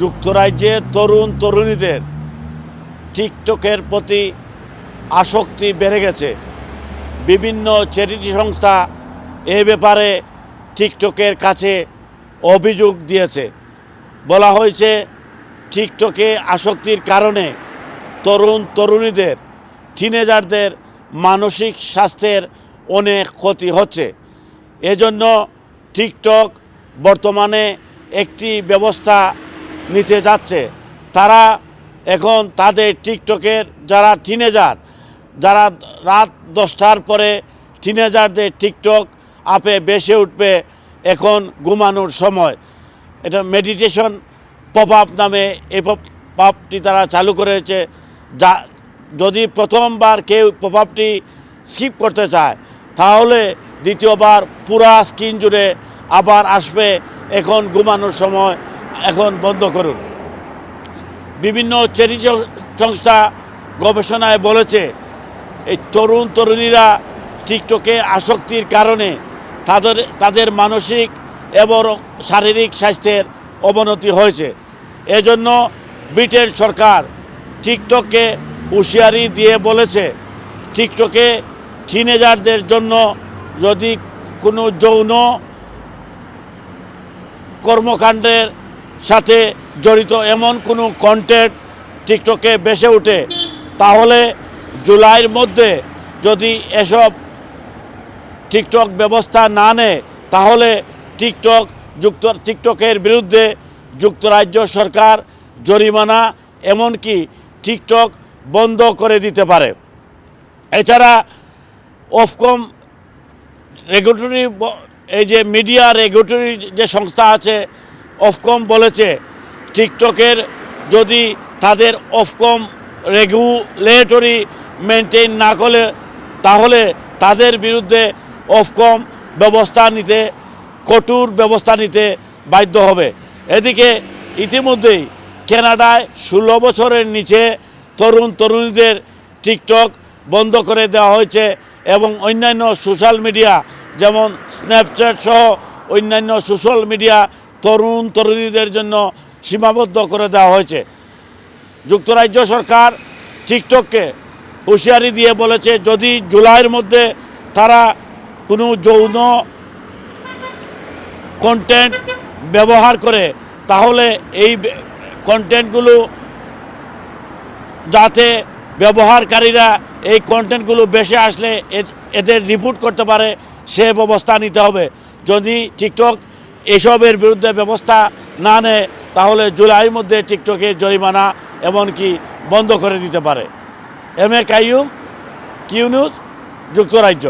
যুক্তরাজ্যে তরুণ তরুণীদের টিকটকের প্রতি আসক্তি বেড়ে গেছে। বিভিন্ন চ্যারিটি সংস্থা এ ব্যাপারে টিকটকের কাছে অভিযোগ দিয়েছে। বলা হয়েছে, টিকটকে আসক্তির কারণে তরুণ তরুণীদের, টিনেজারদের মানসিক স্বাস্থ্যের অনেক ক্ষতি হচ্ছে। এজন্য টিকটক বর্তমানে একটি ব্যবস্থা নিতে যাচ্ছে। তারা এখন তাদের টিকটকের যারা টিনেজার যারা রাত দশটার পরে টিনেজারদের টিকটক আপে বেসে উঠবে এখন ঘুমানোর সময়। এটা মেডিটেশন পপ আপ নামে এই পপ আপটি তারা চালু করেছে। যা যদি প্রথমবার কেউ পপ আপটি স্কিপ করতে চায়, তাহলে দ্বিতীয়বার পুরা স্ক্রিন জুড়ে আবার আসবে এখন ঘুমানোর সময়। এখন বন্ধ করুন। বিভিন্ন চ্যারিটি সংস্থা গবেষণায় বলেছে, এই তরুণ তরুণীরা টিকটকে আসক্তির কারণে তাদের তাদের মানসিক এবং শারীরিক স্বাস্থ্যের অবনতি হয়েছে। এজন্য ব্রিটেন সরকার টিকটককে হুঁশিয়ারি দিয়ে বলেছে, টিকটকে টিনেজারদের জন্য যদি কোনো যৌন কর্মকাণ্ডের সাথে জড়িত এমন কোনো কন্টেন্ট টিকটকে বেসে ওঠে, তাহলে জুলাইয়ের মধ্যে যদি এসব টিকটক ব্যবস্থা না নেয়, তাহলে টিকটক যুক্ত, টিকটকের বিরুদ্ধে যুক্তরাজ্য সরকার জরিমানা, এমনকি টিকটক বন্ধ করে দিতে পারে। এছাড়া অফকম রেগুলেটরি এই যে মিডিয়া রেগুলেটরি যে সংস্থা আছে অফকম বলেছে। টিকটকের যদি তাদের অফকম রেগুলেটরি মেনটেন না করে, তাহলে তাদের বিরুদ্ধে অফকম ব্যবস্থা নিতে, কঠোর ব্যবস্থা নিতে বাধ্য হবে। এদিকে ইতিমধ্যেই কেনাডায় ষোলো বছরের নিচে তরুণ তরুণীদের টিকটক বন্ধ করে দেওয়া হয়েছে এবং অন্যান্য সোশ্যাল মিডিয়া যেমন স্ন্যাপচ্যাট সহ অন্যান্য সোশ্যাল মিডিয়া তরুণ তরুণীদের জন্য সীমাবদ্ধ করে দেওয়া হয়েছে। যুক্তরাজ্য সরকার টিকটককে হুঁশিয়ারি দিয়ে বলেছে, যদি জুলাইয়ের মধ্যে তারা কোনো যৌন কন্টেন্ট ব্যবহার করে, তাহলে এই কন্টেন্টগুলো যাতে ব্যবহারকারীরা এই কন্টেন্টগুলো বেশি আসলে এদের রিপোর্ট করতে পারে, সে ব্যবস্থা নিতে হবে। যদি টিকটক এসবের বিরুদ্ধে ব্যবস্থা না নেয়, তাহলে জুলাইয়ের মধ্যে টিকটকের জরিমানা এমনকি বন্ধ করে দিতে পারে। এম এ কাইউ কিউ নিউজ, যুক্তরাজ্য।